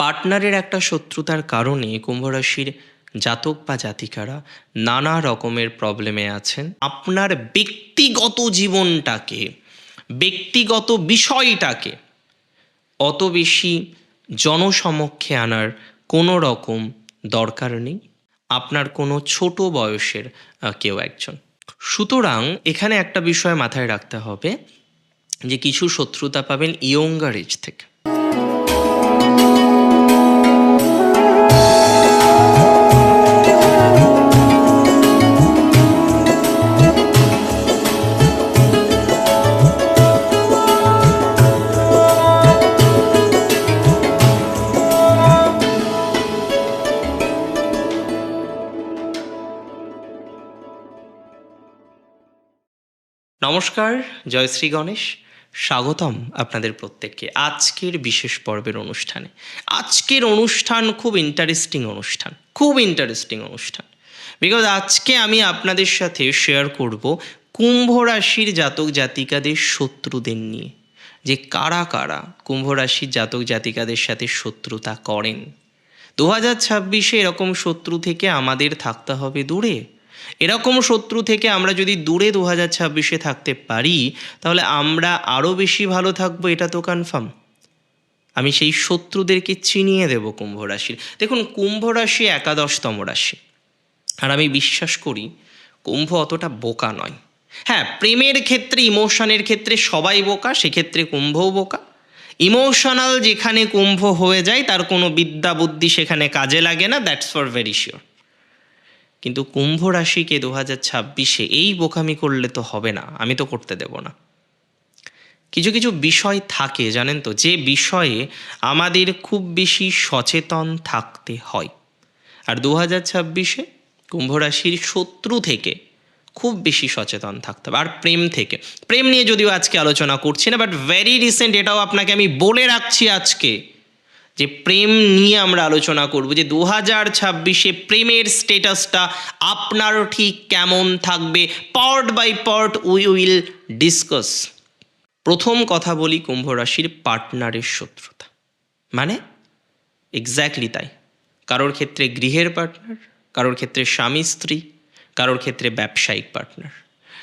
পার্টনারের একটা শত্রুতার কারণে কুম্ভরাশির জাতক বা জাতিকারা নানা রকমের প্রবলেমে আছেন। আপনার ব্যক্তিগত জীবনটাকে, ব্যক্তিগত বিষয়টাকে অত বেশি জনসমক্ষে আনার কোনো রকম দরকার নেই। আপনার কোনো ছোট বয়সের কেউ একজন। সুতরাং এখানে একটা বিষয় মাথায় রাখতে হবে যে কিছু শত্রুতা পাবেন ইয়ঙ্গার এজ থেকে। নমস্কার, জয় শ্রী গণেশ। স্বাগতম আপনাদের প্রত্যেককে আজকের বিশেষ পর্বের অনুষ্ঠানে। আজকের অনুষ্ঠান খুব ইন্টারেস্টিং অনুষ্ঠান, খুব ইন্টারেস্টিং অনুষ্ঠান। বিকজ আজকে আমি আপনাদের সাথে শেয়ার করব কুম্ভ রাশির জাতক জাতিকাদের শত্রুদের নিয়ে। যে কারা কারা কুম্ভ রাশির জাতক জাতিকাদের সাথে শত্রুতা করেন। দু হাজার ছাব্বিশে এরকম শত্রু থেকে আমাদের থাকতে হবে দূরে। এরকম শত্রু থেকে আমরা যদি দূরে দু হাজার ছাব্বিশে থাকতে পারি, তাহলে আমরা আরও বেশি ভালো থাকব, এটা তো কনফার্ম আমি সেই শত্রুদেরকে চিনিয়ে দেব কুম্ভ রাশির। দেখুন, কুম্ভ রাশি একাদশতম রাশি। আর আমি বিশ্বাস করি, কুম্ভ অতটা বোকা নয়। হ্যাঁ প্রেমের ক্ষেত্রে ইমোশনের ক্ষেত্রে সবাই বোকা, সেক্ষেত্রে কুম্ভও বোকা। ইমোশনাল যেখানে কুম্ভ হয়ে যায়, তার কোনো বিদ্যা বুদ্ধি সেখানে কাজে লাগে না দ্যাটস ফর ভেরি শিওর কিন্তু কুম্ভ রাশিকে দু হাজার ছাব্বিশে এই বোকামি করলে তো হবে না, আমি তো করতে দেব না। কিছু কিছু বিষয় থাকে, জানেন তো, যে বিষয়ে আমাদের খুব বেশি সচেতন থাকতে হয়। আর দু হাজার ছাব্বিশে কুম্ভ রাশির শত্রু থেকে খুব বেশি সচেতন থাকতে হবে, আর প্রেম থেকে। প্রেম নিয়ে যদিও আজকে আলোচনা করছি না বাট ভেরি রিসেন্ট এটাও আপনাকে আমি বলে রাখছি আজকে। যে প্রেম নিয়ে আমরা আলোচনা করব, যে দু হাজার ছাব্বিশে প্রেমের স্টেটাসটা আপনার ঠিক কেমন থাকবে? Part by part we will discuss. প্রথম কথা বলি কুম্ভ রাশির পার্টনারের শত্রুতা। মানে? এক্স্যাক্টলি তাই। কারোর ক্ষেত্রে গৃহের পার্টনার, কারোর ক্ষেত্রে স্বামী স্ত্রী, কারোর ক্ষেত্রে ব্যবসায়িক পার্টনার।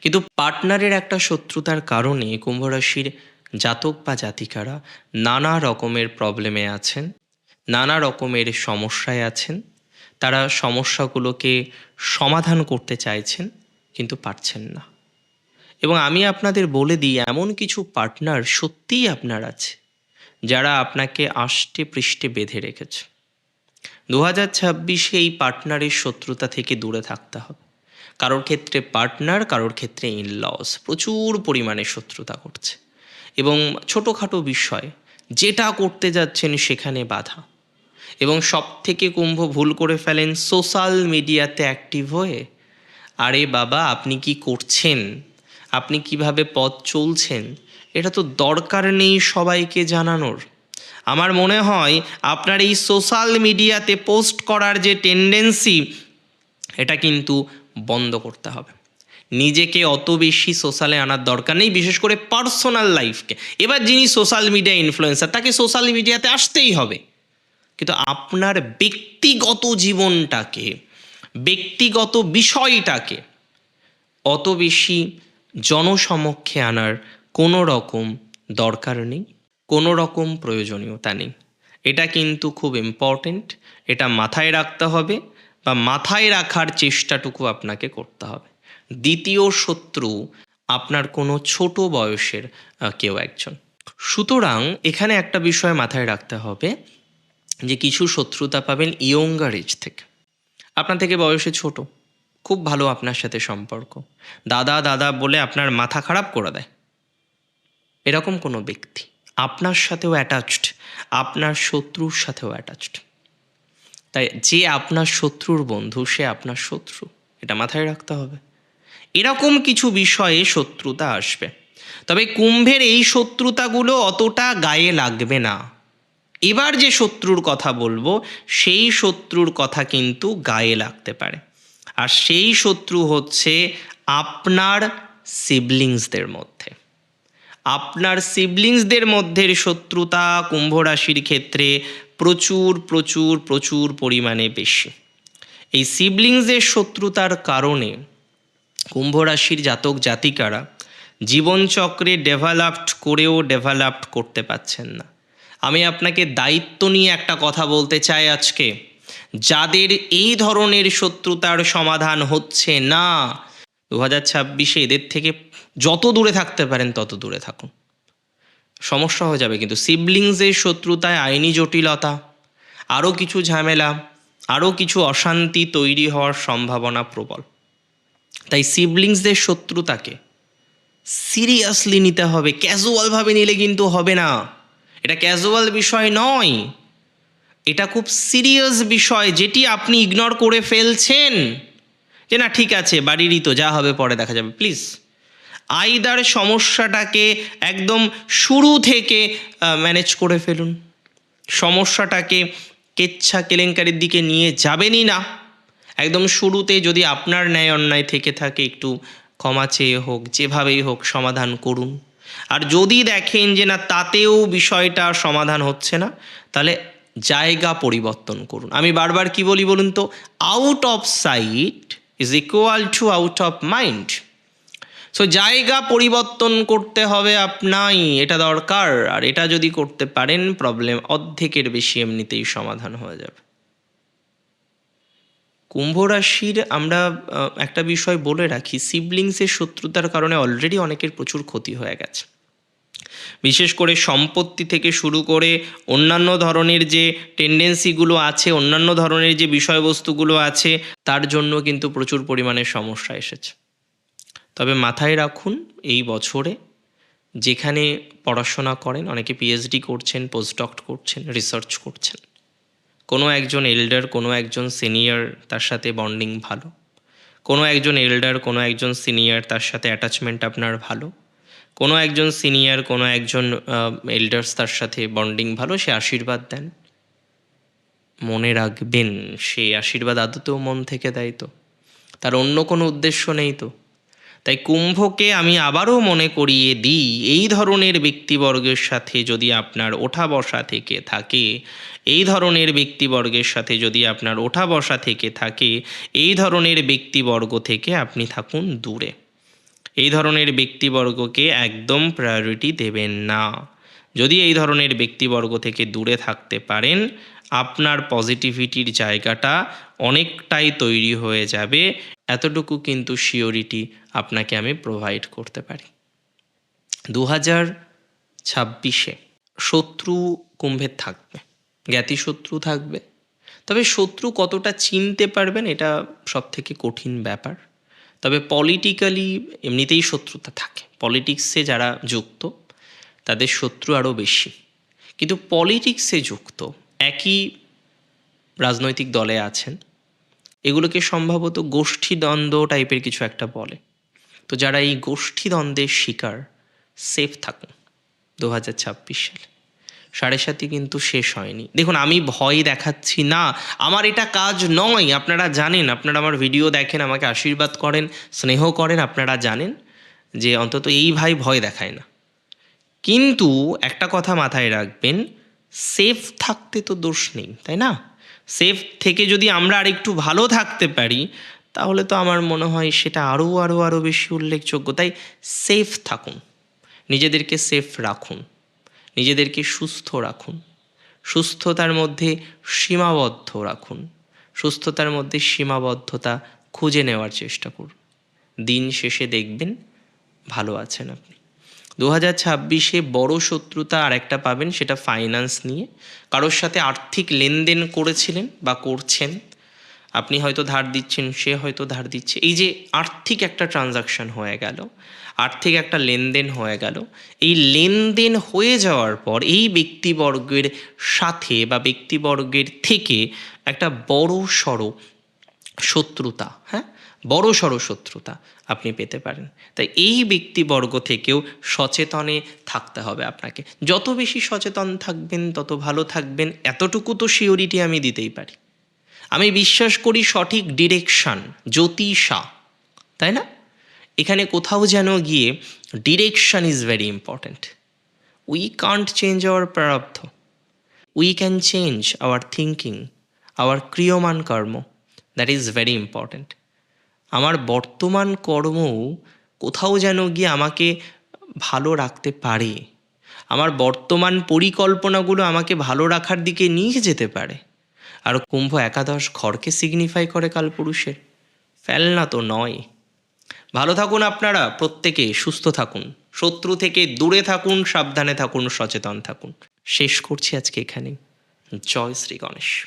কিন্তু পার্টনারের একটা শত্রুতার কারণে কুম্ভ রাশির জাতক বা জাতিকারা নানা রকমের প্রবলেমে আছেন, নানা রকমের সমস্যায় আছেন, তারা সমস্যাগুলোকে সমাধান করতে চাইছেন, কিন্তু পারছেন না। এবং আমি আপনাদের বলে দিই, এমন কিছু পার্টনার সত্যিই আপনার আছে, যারা আপনাকে আষ্টে পৃষ্ঠে বেঁধে রেখেছে। দু হাজার ছাব্বিশে এই পার্টনারের শত্রুতা থেকে দূরে থাকতে হবে। কারোর ক্ষেত্রে পার্টনার, কারোর ক্ষেত্রে ইনলস প্রচুর পরিমাণে শত্রুতা করছে এবং ছোটোখাটো বিষয়, যেটা করতে যাচ্ছেন সেখানে বাধা। এবং সব থেকে কুম্ভ ভুল করে ফেলেন সোশ্যাল মিডিয়াতে অ্যাক্টিভ হয়ে। আরে বাবা, আপনি কি করছেন? আপনি কীভাবে পথ চলছেন? এটা তো দরকার নেই সবাইকে জানানোর। আমার মনে হয় আপনার এই সোশ্যাল মিডিয়াতে পোস্ট করার যে টেন্ডেন্সি, এটা কিন্তু বন্ধ করতে হবে। নিজেকে অত বেশি সোশ্যালে আনার দরকার নেই, বিশেষ করে পার্সোনাল লাইফকে। এবার যিনি সোশ্যাল মিডিয়া ইনফ্লুয়েন্সার, তাকে সোশ্যাল মিডিয়াতে আসতেই হবে। কিন্তু আপনার ব্যক্তিগত জীবনটাকে, ব্যক্তিগত বিষয়টাকে অত বেশি জনসমক্ষে আনার কোনো রকম দরকার নেই, কোনো রকম প্রয়োজনীয়তা নেই। এটা কিন্তু খুব ইম্পর্টেন্ট এটা মাথায় রাখতে হবে বা মাথায় রাখার চেষ্টাটুকু আপনাকে করতে হবে। দ্বিতীয় শত্রু আপনার কোনো ছোট বয়সের কেউ একজন। সুতরাং এখানে একটা বিষয় মাথায় রাখতে হবে যে কিছু শত্রুতা পাবেন ইয়ঙ্গার এজ থেকে। আপনার থেকে বয়সে ছোট, খুব ভালো আপনার সাথে সম্পর্ক। দাদা দাদা বলে আপনার মাথা খারাপ করে দেয়। এরকম কোনো ব্যক্তি, আপনার সাথেও অ্যাটাচড আপনার শত্রুর সাথেও অ্যাটাচড তাই যে আপনার শত্রুর বন্ধু, সে আপনার শত্রু, এটা মাথায় রাখতে হবে। এরকম কিছু বিষয়ে শত্রুতা আসবে। তবে কুম্ভের এই শত্রুতাগুলো অতটা গায়ে লাগবে না। এবার যে শত্রুর কথা বলব, সেই শত্রুর কথা কিন্তু গায়ে লাগতে পারে। আর সেই শত্রু হচ্ছে আপনার সিবলিংসদের মধ্যে। আপনার সিবলিংসদের মধ্যে শত্রুতা কুম্ভ রাশির ক্ষেত্রে প্রচুর প্রচুর প্রচুর পরিমাণে বেশি। এই সিবলিংসের শত্রুতার কারণে কুম্ভ রাশির জাতক জাতিকারা জীবনচক্রে ডেভেলপড করেও ডেভেলপড করতে পাচ্ছেন না। আমি আপনাকে দায়িত্ব নিয়ে একটা কথা বলতে চাই আজকে। যাদের এই ধরনের শত্রুতার সমাধান হচ্ছে না দু হাজার ছাব্বিশে এদের থেকে যত দূরে থাকতে পারেন তত দূরে থাকুন। সমস্যা হয়ে যাবে কিন্তু সিবলিংসের শত্রুতায় আইনি জটিলতা আরও কিছু ঝামেলা আরও কিছু অশান্তি তৈরি হওয়ার সম্ভাবনা প্রবল। তাই সিবলিংসদের শত্রুতাকে সিরিয়াসলি নিতে হবে ক্যাজুয়ালভাবে নিলে কিন্তু হবে না। এটা ক্যাজুয়াল বিষয় নয়। এটা খুব সিরিয়াস বিষয়, যেটি আপনি ইগনোর করে ফেলছেন। যে না, ঠিক আছে, বাড়িরই তো, যা হবে পরে দেখা যাবে। প্লিজ আইদার সমস্যাটাকে একদম শুরু থেকে ম্যানেজ করে ফেলুন। সমস্যাটাকে কেচ্ছা কেলেঙ্কারির দিকে নিয়ে যাবেনই না। একদম শুরুতে যদি আপনার ন্যায় অন্যায় থেকে থাকে, একটু ক্ষমা চেয়ে হোক, যেভাবেই হোক সমাধান করুন। আর যদি দেখেন যে না, তাতেও বিষয়টা সমাধান হচ্ছে না, তাহলে জায়গা পরিবর্তন করুন। আমি বারবার কি বলি বলুন তো? Out of sight is equal to out of mind so জায়গা পরিবর্তন করতে হবে আপনাই, এটা দরকার। আর এটা যদি করতে পারেন প্রবলেম অর্ধেকের বেশি এমনিতেই সমাধান হয়ে যাবে। কুম্ভ রাশির আমরা একটা বিষয় বলে রাখি সিবলিংসের শত্রুতার কারণে অলরেডি অনেকের প্রচুর ক্ষতি হয়ে গেছে। বিশেষ করে সম্পত্তি থেকে শুরু করে অন্যান্য ধরনের যে টেন্ডেন্সিগুলো আছে, অন্যান্য ধরনের যে বিষয়বস্তুগুলো আছে, তার জন্য কিন্তু প্রচুর পরিমাণে সমস্যা এসেছে। তবে মাথায় রাখুন, এই বছরে যেখানে পড়াশোনা করেন, অনেকে পিএইচডি করছেন পোস্টডক্ট করছেন রিসার্চ করছেন কোনো একজন এল্ডার কোনো একজন সিনিয়র তার সাথে বন্ডিং ভালো। কোনো একজন এল্ডার কোনো একজন সিনিয়র তার সাথে অ্যাটাচমেন্ট আপনার ভালো। কোনো একজন সিনিয়র কোনো একজন এল্ডার্স তার সাথে বন্ডিং ভালো, সে আশীর্বাদ দেন। মনে রাখবেন, সেই আশীর্বাদ আদতেও মন থেকে দেয় তো। তার অন্য কোনো উদ্দেশ্য নেই তো। তাই কুম্ভকে আমি আবারও মনে করিয়ে দিই, এই ধরনের ব্যক্তিবর্গের সাথে যদি আপনার ওঠা বসা থেকে থাকে, এই ধরনের ব্যক্তিবর্গের সাথে যদি আপনার ওঠা বসা থেকে থাকে, এই ধরনের ব্যক্তিবর্গ থেকে আপনি থাকুন দূরে। এই ধরনের ব্যক্তিবর্গকে একদম প্রায়োরিটি দেবেন না। যদি এই ধরনের ব্যক্তিবর্গ থেকে দূরে থাকতে পারেন, আপনার পজিটিভিটির জায়গাটা অনেকটাই তৈরি হয়ে যাবে। এতটুকু কিন্তু শিওরিটি আপনাকে আমি প্রোভাইড করতে পারি। দু হাজার ছাব্বিশে শত্রু কুম্ভের থাকবে জ্ঞাতি শত্রু থাকবে। তবে শত্রু কতটা চিনতে পারবেন এটা সব থেকে কঠিন ব্যাপার। তবে পলিটিক্যালি এমনিতেই শত্রুতা থাকে। পলিটিক্সে যারা যুক্ত, তাদের শত্রু আরও বেশি। কিন্তু পলিটিক্সে যুক্ত, একই রাজনৈতিক দলে আছেন এগুলোকে সম্ভবত গোষ্ঠীদ্বন্দ্ব টাইপের কিছু একটা বলে। তো যারা এই গোষ্ঠীদ্বন্দ্বের শিকার সেফ থাকুন দু হাজার ছাব্বিশ সালে। সাড়ে সাতই কিন্তু শেষ হয়নি। দেখুন, আমি ভয় দেখাচ্ছি না। আমার এটা কাজ নয়। আপনারা জানেন, আপনারা আমার ভিডিও দেখেন, আমাকে আশীর্বাদ করেন, স্নেহ করেন, আপনারা জানেন যে অন্তত এই ভাই ভয় দেখায় না। কিন্তু একটা কথা মাথায় রাখবেন সেফ থাকতে তো দোষ নেই, তাই না? সেফ থেকে যদি আমরা আর একটু ভালো থাকতে পারি, তাহলে তো আমার মনে হয় সেটা আরও আরও আরও বেশি উল্লেখযোগ্য। তাই সেফ থাকুন। নিজেদেরকে সেফ রাখুন। নিজেদেরকে সুস্থ রাখুন। সুস্থতার মধ্যে সীমাবদ্ধ রাখুন। সুস্থতার মধ্যে সীমাবদ্ধতা খুঁজে নেওয়ার চেষ্টা করুন। দিন শেষে দেখবেন ভালো আছেন আপনি। দু হাজার ছাব্বিশে বড় শত্রুতা আর একটা পাবেন, সেটা ফাইন্যান্স নিয়ে। কারোর সাথে আর্থিক লেনদেন করেছিলেন বা করছেন, আপনি হয়তো ধার দিচ্ছেন, সে হয়তো ধার দিচ্ছে। এই যে আর্থিক একটা ট্রানজাকশন হয়ে গেল, আর্থিক একটা লেনদেন হয়ে গেল, এই লেনদেন হয়ে যাওয়ার পর এই ব্যক্তিবর্গের সাথে বা ব্যক্তিবর্গের থেকে একটা বড় সড়ো শত্রুতা হ্যাঁ? বড় সড়ো শত্রুতা আপনি পেতে পারেন। তাই এই ব্যক্তিবর্গ থেকেও সচেতনে থাকতে হবে আপনাকে। যত বেশি সচেতন থাকবেন, তত ভালো থাকবেন, এতটুকু তো শিওরিটি আমি দিতেই পারি। আমি বিশ্বাস করি সঠিক ডিরেকশান, জ্যোতিষা, তাই না? এখানে কোথাও যেন গিয়ে direction is very important. We can't change our প্রারব্ধ। We can change our thinking our ক্রিয়মান কর্ম। That is very important. আমার বর্তমান কর্মও কোথাও যেন গিয়ে আমাকে ভালো রাখতে পারে। আমার বর্তমান পরিকল্পনাগুলো আমাকে ভালো রাখার দিকে নিয়ে যেতে পারে। আর কুম্ভ একাদশ ঘরকে সিগনিফাই করে কালপুরুষের। ফেলনা তো নয়। ভালো থাকুন আপনারা প্রত্যেকে, সুস্থ থাকুন। শত্রু থেকে দূরে থাকুন, সাবধানে থাকুন, সচেতন থাকুন। শেষ করছি আজকে এখানে জয় শ্রী গণেশ।